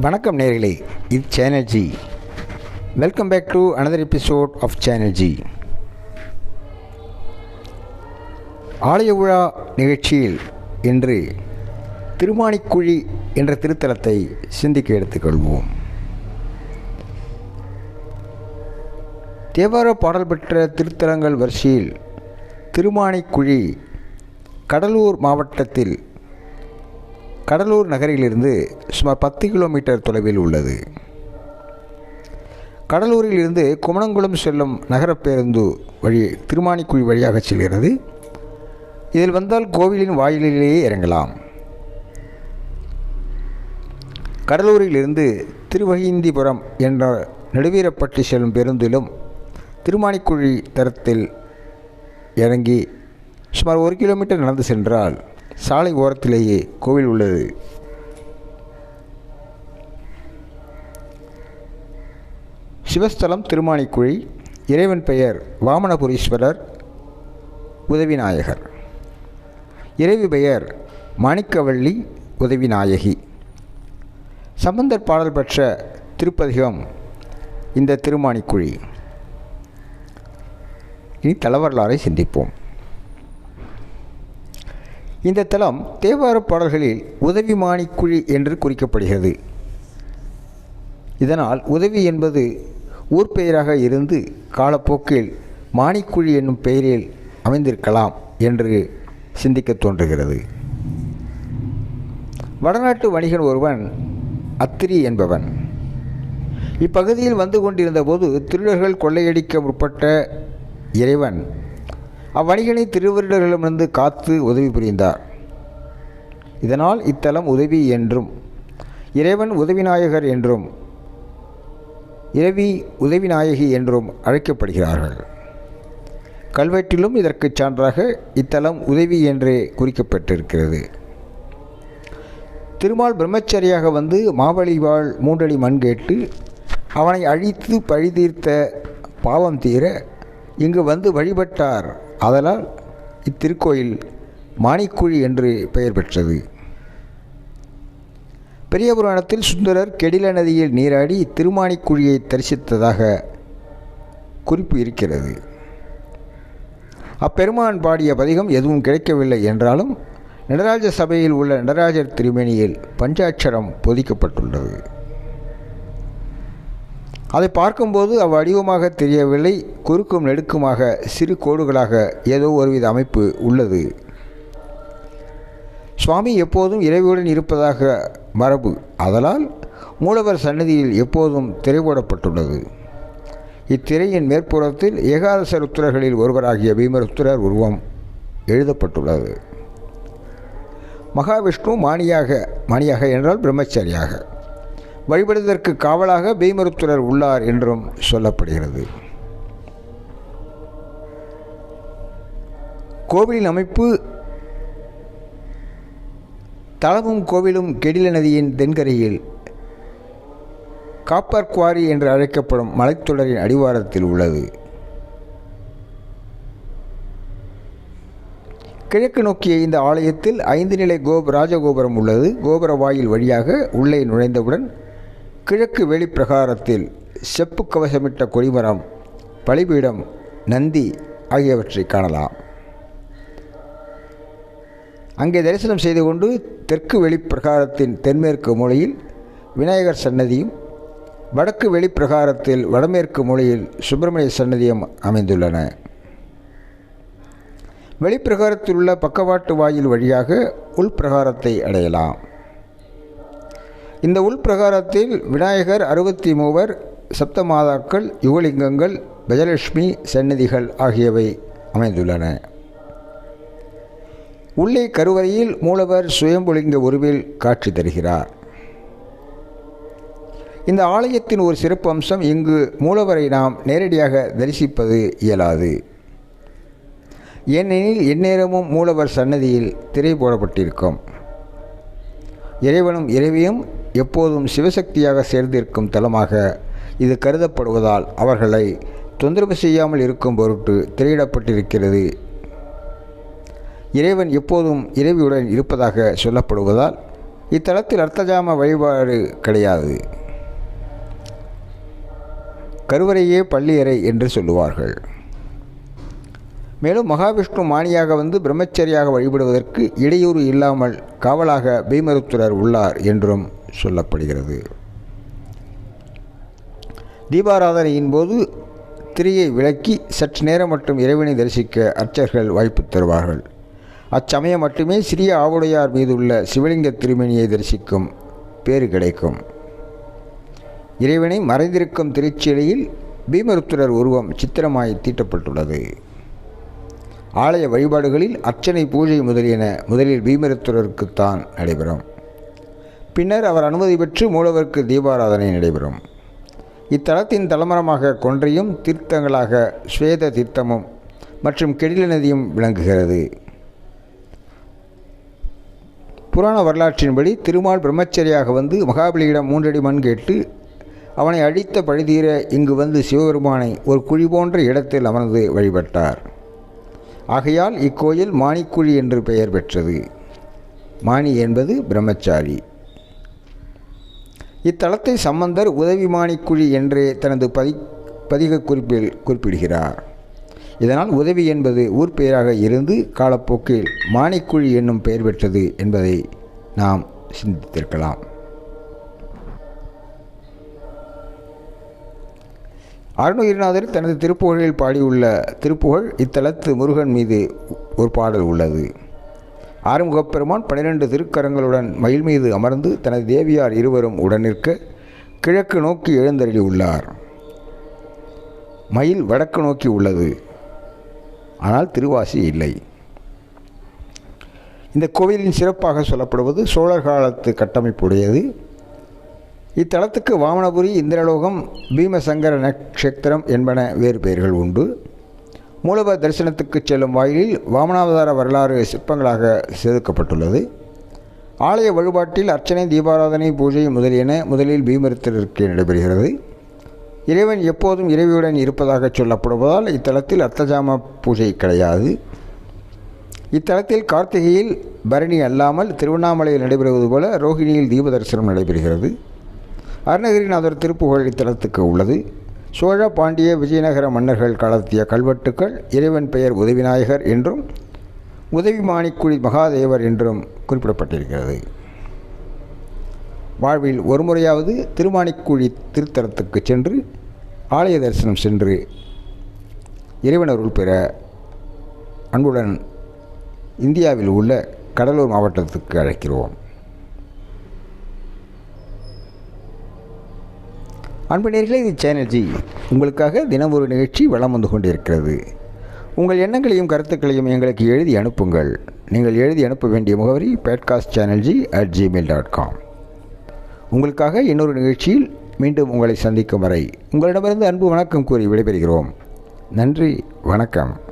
வணக்கம் நேர்களே இது சேனர்ஜி welcome back to another episode of சேனர்ஜி ஆலய விழா நிகழ்ச்சியில் இன்று திருமாணிக்குழி என்ற திருத்தலத்தை சிந்திக்க எடுத்துக்கொள்வோம். தேவார பாடல் பெற்ற திருத்தலங்கள் வரிசையில் திருமாணிக்குழி கடலூர் மாவட்டத்தில் கடலூர் நகரிலிருந்து சுமார் பத்து கிலோமீட்டர் தொலைவில் உள்ளது. கடலூரில் இருந்து குமணங்குளம் செல்லும் நகர பேருந்து வழி திருமானிக்குழி வழியாக செல்கிறது. இதில் வந்தால் கோவிலின் வாயிலிலேயே இறங்கலாம். கடலூரிலிருந்து திருவகிந்திபுரம் என்ற நடுவீரப்பட்டி செல்லும் பேருந்திலும் திருமானிக்குழி தரத்தில் இறங்கி சுமார் ஒரு கிலோமீட்டர் நடந்து சென்றால் சாலை ஓரத்திலேயே கோவில் உள்ளது. சிவஸ்தலம் திருமாணிக்குழி இறைவன் பெயர் வாமனபுரீஸ்வரர் உதவிநாயகர். இறைவி பெயர் மாணிக்கவள்ளி உதவிநாயகி. சம்பந்தர் பாடல் பெற்ற திருப்பதிகம் இந்த திருமாணிக்குழி. இனி தலவரலாறை சிந்திப்போம். இந்த தலம் தேவார பாடல்களில் உதவி மாணிக்குழி என்று குறிக்கப்படுகிறது. இதனால் உதவி என்பது ஊர் பெயராக இருந்து காலப்போக்கில் மாணிக்குழி என்னும் பெயரில் அமைந்திருக்கலாம் என்று சிந்திக்க தோன்றுகிறது. வடநாட்டு வணிகன் ஒருவன் அத்திரி என்பவன். இப்பகுதியில் வந்து கொண்டிருந்த போது திருடர்கள் கொள்ளையடிக்க முற்பட்ட இறைவன் அவ்வணிகனை திருவருடர்களிடமிருந்து காத்து உதவி புரிந்தார். இதனால் இத்தலம் உதவி என்றும் இறைவன் உதவிநாயகர் என்றும் இரவி உதவிநாயகி என்றும் அழைக்கப்படுகிறார்கள். கல்வெட்டிலும் இதற்கு சான்றாக இத்தலம் உதவி என்றே குறிக்கப்பட்டிருக்கிறது. திருமால் பிரம்மச்சரியாக வந்து மாவழிவாள் மூன்றடி மண் கேட்டு அவனை அழித்து பழிதீர்த்த பாவம் தீர இங்கு வந்து வழிபட்டார் அதனால் இத்திருக்கோயில் மாணிக்குழி என்று பெயர் பெற்றது. பெரிய புராணத்தில் சுந்தரர் கெடில நதியில் நீராடி திருமாணிக்குழியை தரிசித்ததாக குறிப்பு இருக்கிறது. அப்பெருமான் பாடிய பதிகம் எதுவும் கிடைக்கவில்லை என்றாலும் நடராஜ சபையில் உள்ள நடராஜர் திருமேனியில் பஞ்சாட்சரம் பொதிக்கப்பட்டுள்ளது. அதை பார்க்கும்போது அவ்வடிவமாக தெரியவில்லை குறுக்கும் நெடுக்குமாக சிறு கோடுகளாக ஏதோ ஒருவித அமைப்பு உள்ளது. சுவாமி எப்போதும் இறைவியுடன் இருப்பதாக மரபு. அதனால் மூலவர் சன்னதியில் எப்போதும் திரைப்படப்பட்டுள்ளது இத்திரையின் மேற்புறத்தில் ஏகாதச ருத்திரர்களில் ஒருவராகிய பீமருத்திரர் உருவம் எழுதப்பட்டுள்ளது. மகாவிஷ்ணு மாணியாக மாணியாக என்றால் பிரம்மச்சாரியாக. வழிபடுவதற்கு காவலாக பீமருத்துரர் உள்ளார் என்றும் சொல்லப்படுகிறது. கோவிலின் அமைப்பு தளமும் கோவிலும் கெடில நதியின் தென்கரையில் காப்பர் குவாரி என்று அழைக்கப்படும் மலைத்தொடரின் அடிவாரத்தில் உள்ளது. கிழக்கு நோக்கிய இந்த ஆலயத்தில் ஐந்து நிலை கோபுர ராஜகோபுரம் உள்ளது. கோபுர வாயில் வழியாக உள்ளே நுழைந்தவுடன் கிழக்கு வெளிப்பிரகாரத்தில் செப்பு கவசமிட்ட கொடிமரம் பலிபீடம் நந்தி ஆகியவற்றை காணலாம். அங்கே தரிசனம் செய்து கொண்டு தெற்கு வெளிப்பிரகாரத்தின் தென்மேற்கு மூலையில் விநாயகர் சன்னதியும் வடக்கு வெளிப்பிரகாரத்தில் வடமேற்கு மூலையில் சுப்பிரமணிய சன்னதியும் அமைந்துள்ளன. வெளிப்பிரகாரத்தில் உள்ள பக்கவாட்டு வாயில் வழியாக உள்பிரகாரத்தை அடையலாம். இந்த உள்பிரகாரத்தில் விநாயகர் அறுபத்தி மூவர் சப்தமாதாக்கள் யுகலிங்கங்கள் கஜலட்சுமி சந்நிதிகள் ஆகியவை அமைந்துள்ளன. உள்ளே கருவறையில் மூலவர் சுயம்புலிங்க உருவில் காட்சி தருகிறார். இந்த ஆலயத்தின் ஒரு சிறப்பு அம்சம் இங்கு மூலவரை நாம் நேரடியாக தரிசிப்பது இயலாது. ஏனெனில் எந்நேரமும் மூலவர் சன்னதியில் திரை போடப்பட்டிருக்கும். இறைவனும் இறைவியும் எப்போதும் சிவசக்தியாக சேர்ந்திருக்கும் தலமாக இது கருதப்படுவதால் அவர்களை தொந்தரவு செய்யாமல் இருக்கும் பொருட்டு திரையிடப்பட்டிருக்கிறது. இறைவன் எப்போதும் இறைவியுடன் இருப்பதாக சொல்லப்படுவதால் இத்தலத்தில் அர்த்தஜாம வழிபாடு கிடையாது. கருவறையே பள்ளியறை என்று சொல்லுவார்கள். மேலும் மகாவிஷ்ணு மானியாக வந்து பிரம்மச்சரியாக வழிபடுவதற்கு இடையூறு இல்லாமல் காவலாக பீமருத்துரர் உள்ளார் என்றும் சொல்லப்படுகிறது. தீபாராதனையின் போது திரியை விளக்கி சற்று நேரம் மட்டும் இறைவனை தரிசிக்க அர்ச்சகர்கள் வாய்ப்பு தருவார்கள். அச்சமயம் மட்டுமே சிறிய ஆவுடையார் மீது உள்ள சிவலிங்க திருமணியை தரிசிக்கும் பேறு கிடைக்கும். இறைவனை மறைந்திருக்கும் திருச்சிலையில் பீமருத்துரர் உருவம் சித்திரமாய் தீட்டப்பட்டுள்ளது. ஆலய வழிபாடுகளில் அர்ச்சனை பூஜை முதலியன முதலில் பீமருத்துரருக்குத்தான் நடைபெறும். பின்னர் அவர் அனுமதி பெற்று மூலவருக்கு தீபாராதனை நடைபெறும். இத்தலத்தின் தலைமரமாக கொன்றையும் தீர்த்தங்களாக ஸ்வேத தீர்த்தமும் மற்றும் கெடில நதியும் விளங்குகிறது. புராண வரலாற்றின்படி திருமால் பிரம்மச்சரியாக வந்து மகாபலியிடம் மூன்றடி மண் கேட்டு அவனை அழித்த பழிதீர இங்கு வந்து சிவபெருமானை ஒரு குழி போன்ற இடத்தில் அமர்ந்து வழிபட்டார். ஆகையால் இக்கோயில் மாணிக்குழி என்று பெயர் பெற்றது. மாணி என்பது பிரம்மச்சாரி. இத்தலத்தை சம்பந்தர் உதவி மாணிக்குழி என்றே தனது பதி பதிக குறிப்பில் குறிப்பிடுகிறார். இதனால் உதவி என்பது ஊர் பெயராக இருந்து காலப்போக்கில் மாணிக்குழி என்னும் பெயர் பெற்றது என்பதை நாம் சிந்தித்திருக்கலாம். அருணகிரிநாதர் தனது திருப்புகழில் பாடியுள்ள திருப்புகழ் இத்தலத்து முருகன் மீது ஒரு பாடல் உள்ளது. ஆறுமுகப்பெருமான் பனிரெண்டு திருக்கரங்களுடன் மயில் மீது அமர்ந்து தனது தேவியார் இருவரும் உடன் நிற்க கிழக்கு நோக்கி எழுந்தருளி உள்ளார். மயில் வடக்கு நோக்கி உள்ளது. ஆனால் திருவாசி இல்லை. இந்த கோவிலின் சிறப்பாக சொல்லப்படுவது சோழர் காலத்து கட்டமைப்புடையது. இத்தலத்துக்கு வாமனபுரி இந்திரலோகம் பீமசங்கர நட்சத்திரம் என்பன வேறு பெயர்கள் உண்டு. மூலப தரிசனத்துக்கு செல்லும் வாயிலில் வாமனாவதார வரலாறு சிற்பங்களாக செதுக்கப்பட்டுள்ளது. ஆலய வழிபாட்டில் அர்ச்சனை தீபாராதனை பூஜை முதலியன முதலில் பீமரித்தலிற்கு நடைபெறுகிறது. இறைவன் எப்போதும் இறைவியுடன் இருப்பதாக சொல்லப்படுவதால் இத்தலத்தில் அர்த்தஜாம பூஜை கிடையாது. இத்தலத்தில் கார்த்திகையில் பரணி அல்லாமல் திருவண்ணாமலையில் நடைபெறுவது போல ரோஹிணியில் தீப தரிசனம் நடைபெறுகிறது. அருணகிரிநாதர் திருப்புகழ் இத்தலத்துக்கு உள்ளது. சோழ பாண்டிய விஜயநகர மன்னர்கள் கலத்திய கல்வெட்டுக்கள் இறைவன் பெயர் உதவிநாயகர் என்றும் உதவி மாணிக்குடி மகாதேவர் என்றும் குறிப்பிடப்பட்டிருக்கிறது. வாழ்வில் ஒரு முறையாவது திருமாணிக்குழி திருத்தலத்துக்கு சென்று ஆலய தரிசனம் சென்று இறைவனருள் பெற அன்புடன் இந்தியாவில் உள்ள கடலூர் மாவட்டத்துக்கு அழைக்கிறோம். அன்பு இது சேனல்ஜி உங்களுக்காக தினம் ஒரு நிகழ்ச்சி வளம் வந்து கொண்டிருக்கிறது. உங்கள் எண்ணங்களையும் கருத்துக்களையும் எங்களுக்கு எழுதி அனுப்புங்கள். நீங்கள் எழுதி அனுப்ப வேண்டிய முகவரி podcast channel G at Gmail dot com உங்களுக்காக இன்னொரு நிகழ்ச்சியில் மீண்டும் உங்களை சந்திக்கும் வரை உங்களிடமிருந்து அன்பு வணக்கம் கூறி விடைபெறுகிறோம். நன்றி வணக்கம்.